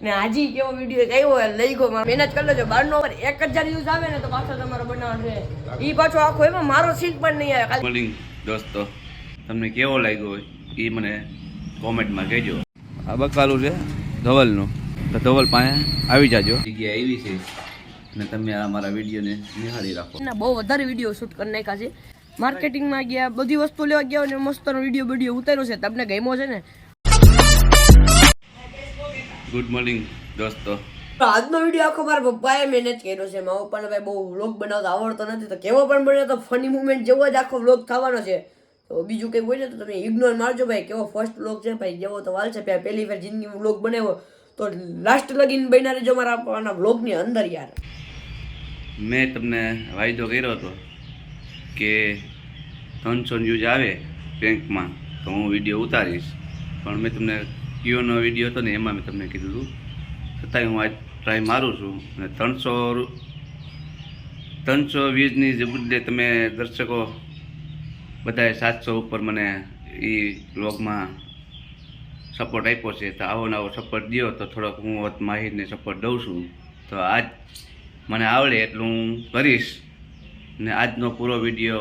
ને હાજી કેવો વીડિયો આવ્યો હોય લઈ ગયો મારો મહેનત કરી લેજો. બારનો પર એક હજાર યુઝ આવે ને તો પાછો તમારો બનાવવાનો છે ઈ પાછો આખો એમાં મારો સીન પણ નહીં આવે. મોર્નિંગ દોસ્તો તમને કેવો લાગ્યો હોય એ મને કોમેન્ટમાં કહેજો. આ બકાલું છે ધવલનું. તો ધવલ પાસે આવી જાજો. જગ્યા એવી છે અને તમે આ મારા વિડીયોને નિહાળી રાખો. ના બહુ વધારે વીડિયો શૂટ કરી નાખ્યા છે. માર્કેટિંગમાં ગયા બધી વસ્તુ લેવા ગયા અને મસ્તનો વીડિયો વીડિયો ઉતાર્યો છે. તમને ગમ્યો છે ને? ગુડ મોર્નિંગ દોસ્તો. આજનો વીડિયો આખો મારા પપ્પાએ મહેનત કર્યો છે. મારા પપ્પાને ભાઈ બહુ વ્લોગ બનાવતા આવડતો નથી. તો કેવો પણ બને તો ફની મુમેન્ટ જેવો જ આખો વ્લોગ થવાનો છે. તો બીજું કંઈ હોય ને તો તમે ઇગ્નોર મારજો ભાઈ. કેવો ફર્સ્ટ વ્લોગ છે ભાઈ જેવો તો વાલ છે. ભાઈ પહેલી વાર જિંદગીમાં વ્લોગ બનાવ્યો. તો લાસ્ટ લગીન બન્યા રહેજો મારા આપવાના વ્લોગની અંદર યાર. મેં તમને વાયદો કર્યો હતો કે ત્રણસો ન્યૂઝ આવે બેંકમાં તો હું વીડિયો ઉતારીશ. પણ મેં તમને કીઓનો વીડિયો હતો ને, એમાં મેં તમને કીધું હતું છતાંય હું આજ ટ્રાય મારું છું. અને ત્રણસો ત્રણસો વીસની જે બદલે તમે દર્શકો બધાએ સાતસો ઉપર મને એ બ્લોગમાં સપોર્ટ આપ્યો છે. તો આવો નવો સપોર્ટ દો તો થોડોક હું હોત માહિરને સપોર્ટ દઉં છું. તો આજ મને આવડે એટલું હું કરીશ. ને આજનો પૂરો વીડિયો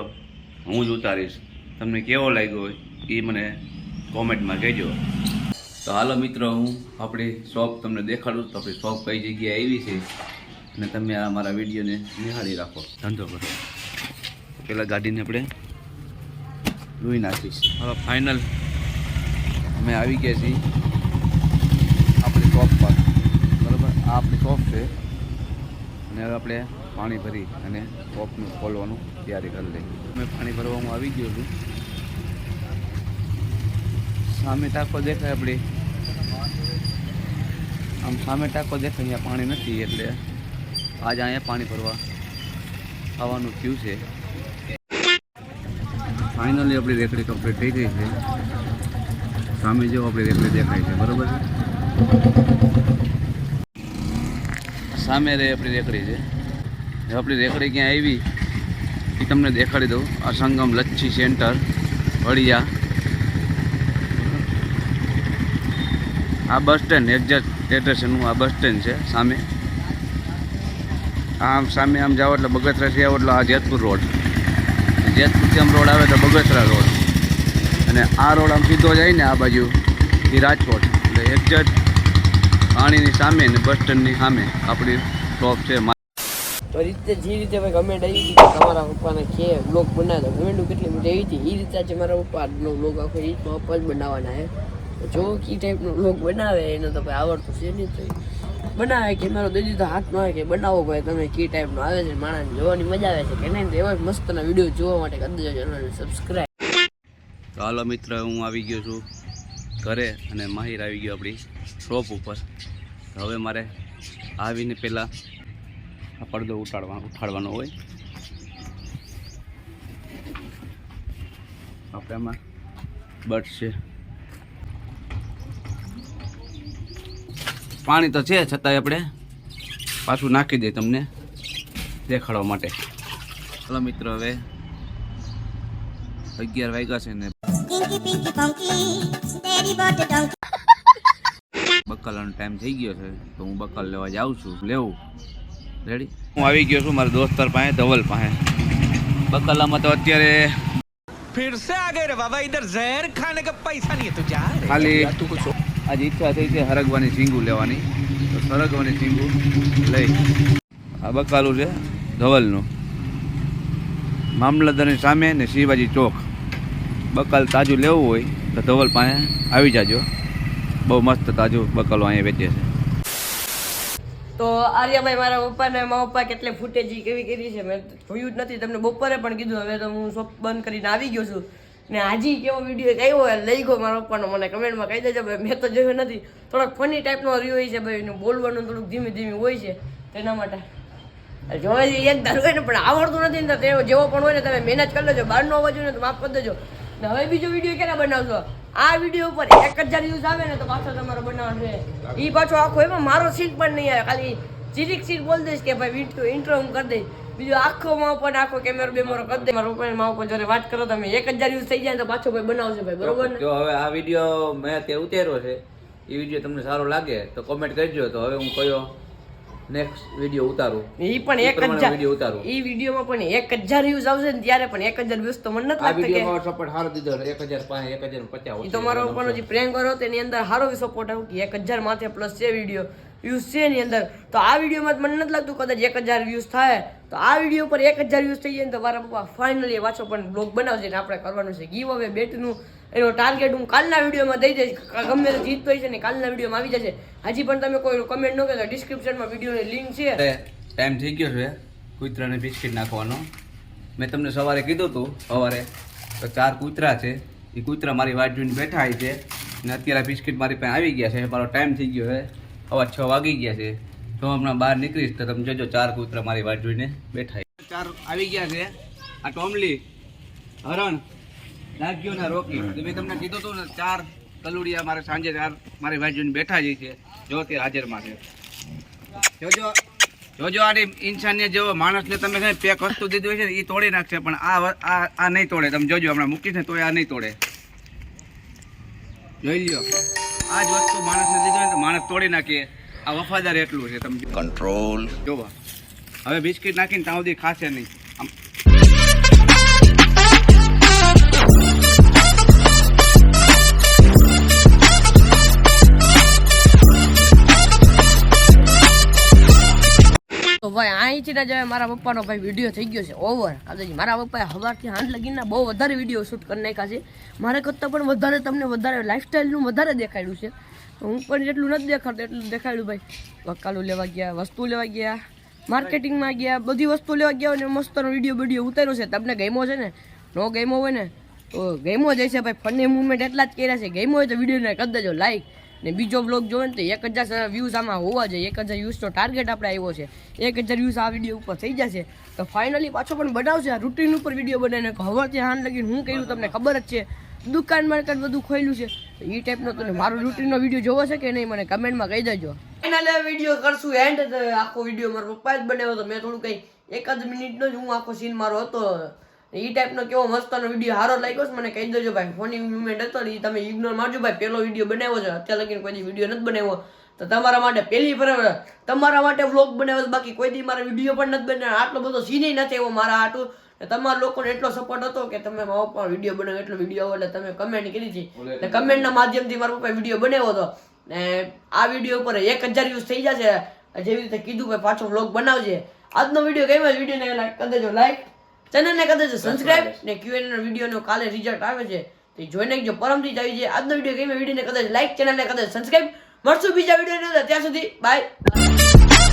હું જ ઉતારીશ. તમને કેવો લાગ્યો એ મને કોમેન્ટમાં કહેજો. તો હાલો મિત્રો હું આપણી શોપ તમને દેખાડું તો આપણી શોપ કઈ જગ્યાએ આવી છે અને તમે આ મારા વિડીયોને નિહાળી રાખો. ધંધો કરો. પેલા ગાડીને આપણે ધોઈ નાખીશ. હવે ફાઇનલ અમે આવી ગયા છીએ આપણી શોપ પર. બરાબર? આ આપણી શોપ છે. અને હવે આપણે પાણી ભરી અને શોપનું ખોલવાનું તૈયારી કરી લઈએ. મેં પાણી ભરવા હું આવી ગયો છું સામે ટાંકો દેખાય આપણી. આમ સામે ટાંકો દેખાય અહીંયા પાણી નથી, એટલે આજ અહીંયા પાણી ભરવા આવવાનું થયું છે. ફાઇનલી આપણી રેકડી કમ્પ્લીટ થઈ ગઈ છે. સામે જેવો આપણી રેકડી દેખાય છે, બરોબર છે? સામે રહે આપણી રેકડી છે. આપણી રેકડી ક્યાં આવી એ તમને દેખાડી દઉં. આ સંગમ લચ્છી સેન્ટર વડિયા આ બસ સ્ટેન્ડ એક્ઝેક્ટ એડ્રેસનું આ બસ સ્ટેન્ડ છે, સામે. આમ સામે આમ જાઓ એટલે બગસરાથી આવો એટલે આ જેતપુર રોડ. જેતપુરથી આમ રોડ આવે તો બગસરા રોડ. અને આ રોડ આમ સીધો જાય ને આ બાજુ, એ રાજકોટ. એટલે એક્ઝેક્ટ પાણીની સામે ને બસ સ્ટેન્ડની સામે આપણી શોપ છે તો રીતે જે રીતે ભાઈ કમેન્ટ આવી હતી તમારા પપ્પાને કે બ્લોગ બનાવ્યો કમેન્ટ કેટલી મજા આવી હતી. એ રીતે આજે મારા પપ્પા આજનો બ્લોગ આખો પપ્પા જ બનાવવાના છે. જો કી ટાઈપનો બ્લોગ બનાવે, એને તો ભાઈ આવડતું છે નહીં તો બનાવે કે મારો દીદી તો હાથ ન આવે કે બનાવો ભાઈ તમે કી ટાઈપનો આવે છે માણસ જોવાની મજા આવે છે કે નહીં? તો એવા મસ્તના વીડિયો જોવા માટે કરી દેજો ચેનલને સબસ્ક્રાઈબ તો હાલો મિત્ર, હું આવી ગયો છું ઘરે અને માહિર આવી ગયો આપણી શોપ ઉપર. હવે મારે આવીને પહેલાં આ પડદો ઉઠાડવા, ઉઠાડવાનો હોય. આપણે આમાં બટ છે. પાણી તો છે છતાંય આપણે પાછું નાખી દઈએ તમને દેખાડવા માટે ચાલો મિત્રો હવે અગિયાર વાગ્યા છે ને Inky Pinky Funky, Daddy bought the donkey. બકાલાનો time થઈ ગયો છે તો હું બકાલ લેવા જાઉં છું લેવું રેડી હું આવી ગયો છું મારા દોસ્તાર પાસે ધવલ પાસે બકાલામાં તો અત્યારે फिर से आ गए रे बाबा इधर जहर खाने का पैसा नहीं है तो जा रे ખાલી આજે ઈચ્છા થઈ છે હરગવાની ઝીંગું લેવાની. તો સરગવાની ઝીંગું લઈ. આ બકાલું છે ધવલનું. મામલતદારની સામે ને શિવાજી ચોક. બકાલ તાજું લેવું હોય તો ધવલ પાસે આવી જાજો. બહુ મસ્ત તાજું બકાલો અહીંયા વેચે છે. તો આર્યાભાઈ મારા પપ્પાને મારા પપ્પા કેટલે ફૂટેજી કેવી કરી છે? મેં જોયું જ નથી, તમને બપોરે પણ કીધું. હવે તો હું શોપ બંધ કરીને આવી ગયો છું. ને આજી કેવો વીડિયો આવ્યો હોય લઈ ગયો મારા પપ્પાનો, મને કમેન્ટમાં કહી દેજો ભાઈ, મેં તો જોયો નથી. થોડોક ફની ટાઈપનો રહ્યો હોય છે ભાઈ, એનું બોલવાનું થોડુંક ધીમે ધીમે હોય છે, તેના માટે. જોવા જઈએ, એક ધારું હોય ને, પણ આવડતું નથી ને તો જેવો પણ હોય ને તમે મહેનત કરી લેજો બહારનો અવાજ હોય ને તો માફ કરી દેજો. ને હવે બીજો વીડિયો ક્યારે બનાવશો? આ વીડિયો ઉપર એક હજાર વ્યૂઝ આવે ને તો પાછો તમારો બનાવવાનો છે. એ પાછો આખો એમાં મારો સીટ પણ નહીં આવે, ખાલી જીરીક સીટ બોલ દઈશ કે ભાઈ ઇન્ટ્રો હું કરી દઈશ. બીજો આખો માં પણ આખો કેમેરો બેમેરો કરી દે. મારો પપ્પાને મારા ઉપર જયારે વાત કરો તમે એક હજાર યુઝ થઈ જાય તો પાછો ભાઈ બનાવશે ભાઈ બરોબર ને? જો હવે આ વીડિયો મેં તે ઉતાર્યો છે. એ વીડિયો તમને સારો લાગે તો કોમેન્ટ કરજો. તો હવે હું કયો નેક્સ્ટ વીડિયો ઉતારું? ઈ પણ એક હજાર વીડિયો ઉતારું. ઈ વિડીયોમાં પણ એક હજાર વ્યૂઝ આવશે ને ત્યારે પણ એક હજાર વ્યૂઝ તો મને નથી આ લાગતા કે વિડીયોમાં સપોર્ટ સારો દીધો એક હજાર પાંચ એક હજાર પચાસ ઈ તમારો પણ જે પ્રેન્ક કરો તેની અંદર સારો સપોર્ટ આવ્યો કે એક હજાર માથે પ્લસ છે વીડિયો વ્યૂઝ છે એની અંદર. તો આ વિડીયોમાં મને નથી લાગતું કદાચ એક હજાર વ્યૂઝ થાય. તો આ વીડિયો પર એક હજાર વ્યૂઝ થઈ જાય તો મારા પપ્પા ફાઇનલી વાંચો પણ બ્લોગ બનાવશે ને આપણે કરવાનું છે. ગીવ હવે બેટનું એનો ટાર્ગેટ હું કાલના વિડીયોમાં દઈ જઈશ ગમે તે જીત હોય છે ને કાલના વિડીયોમાં આવી જશે. હજી પણ તમે કોઈ કમેન્ટ ન કરો ડિસ્ક્રિપ્શનમાં વિડીયોની લિંક છે. ટાઈમ થઈ ગયો છે. કૂતરાને બિસ્કિટ નાખવાનો. મેં તમને સવારે કીધું હતું, સવારે તો ચાર કૂતરા છે. એ કૂતરા મારી વાટ જોઈને બેઠા છે. ને અત્યારે બિસ્કિટ મારી પાસે આવી ગયા છે. મારો ટાઈમ થઈ ગયો છે. હવે છ વાગી ગયા છે. તો હમણાં બહાર નીકળીશ તો તમે જોજો, ચાર કૂતરા મારી વાટ જોઈને બેઠા ચાર આવી ગયા છે. આ ટોમલી, હરણ લાગ્યો ને રોકી મેં તમને કીધું હતું ને, ચાર કલુડિયા મારે સાંજે ચાર મારી વાટ જોઈને બેઠા જ છે. જો તે હાજરમાં છે. જોજો જોજો આની ઇન્સાનને જેવો માણસને તમે કઈ પેક વસ્તુ દીધી હોય છે ને એ તોડી નાખશે, પણ આ આ આ નહીં તોડે. તમે જોજો હમણાં મૂકીશ ને, તોય આ નહીં તોડે. જોઈ લ્યો. આ જ વસ્તુ માણસને દીધી ને તો માણસ તોડી નાખે. આ વફાદાર એટલું છે તમને કંટ્રોલ જોવા. હવે બિસ્કિટ નાખીને ત્યાં સુધી ખાશે નહીં. ભાઈ અહીંથી જ મારા પપ્પાનો ભાઈ વીડિયો થઈ ગયો છે ઓવર કાદાજી મારા પપ્પાએ સવારથી હાંજ લગીના બહુ વધારે વીડિયો શૂટ કરી નાખ્યા છે. મારે કરતાં પણ વધારે તમને વધારે લાઈફસ્ટાઈલનું વધારે દેખાડ્યું છે. તો હું પણ જેટલું નથી દેખાડતો એટલું દેખાડ્યું ભાઈ. વકાલું લેવા ગયા, વસ્તુ લેવા ગયા માર્કેટિંગમાં ગયા, બધી વસ્તુ લેવા ગયા અને મસ્તનો વીડિયો વીડિયો ઉતાર્યો છે. તમને ગમ્યો છે ને? નો ગમ્યો હોય ને, તો ગેમો જ હશે ભાઈ. ફની મુવમેન્ટ એટલા જ કર્યા છે. ગેમો હોય તો વિડીયોને કરી દેજો લાઈક ને બીજો બ્લોગ જોવે ને તો એક હજાર વ્યૂઝ આમાં હોવા જોઈએ. એક હજાર વ્યૂઝનો ટાર્ગેટ આપણે આવ્યો છે. એક હજાર વ્યૂઝ આ વીડિયો ઉપર થઈ જશે. તો ફાઇનલી પાછો પણ બનાવશે. આ રૂટીન ઉપર વીડિયો બનાવીને હવાથી હાન લગીને હું કર્યું તમને ખબર જ છે. દુકાન માર્કેટ બધું ખોલ્યું છે. તો એ ટાઈપનો તમે મારો રૂટીનનો વીડિયો જોવો છે કે નહીં મને કમેન્ટમાં કહી દેજો. ફાઇનલ વીડિયો કરશું. એન્ડ આખો વીડિયો મારો પપ્પા જ બનાવ્યો હતો. મેં થોડું કંઈ એકાદ મિનિટનો જ હું આખો સીન મારો હતો. એ ટાઈપનો કેવો મસ્તનો વીડિયો સારો લાગ્યો છે મને કહી દેજો ભાઈ. ફોની મુવમેન્ટ હતો ને એ તમે ઇગ્નોર મારજો ભાઈ. પહેલો વીડિયો બનાવ્યો છે અત્યારે લગીને કોઈ વીડિયો નથી બનાવ્યો. તો તમારા માટે પહેલી ફરક તમારા માટે વ્લોગ બનાવ્યો બાકી કોઈ દી મારા વીડિયો પણ નથી બનાવ્યો. આટલો બધો સીને નથી એવો મારા આટલું ને તમારા લોકોને એટલો સપોર્ટ હતો કે તમે મારો પણ વીડિયો બનાવ્યો એટલો વીડિયો એટલે તમે કમેન્ટ કરી હતી. ને કમેન્ટના માધ્યમથી મારા પપ્પાએ વીડિયો બનાવ્યો હતો. ને આ વીડિયો ઉપર એક હજાર વ્યૂઝ થઈ જશે. જેવી રીતે કીધું કે પાછો વ્લોગ બનાવજે. આજનો વીડિયો ગમ્યો વિડીયોને લાઈક કરી દેજો. લાઈક ચેનલને કદાચ સબસ્ક્રાઇબ ને ક્યુએન નો વિડીયોનો કાલે રિઝલ્ટ આવે છે તે જોઈને જો પરમથી જ આવી છે આજનો વીડિયો ગમ્યો વિડીયોને કદાચ લાઈક ચેનલને કદાચ સબસ્ક્રાઇબ મળશું બીજા વીડિયો ત્યાં સુધી બાય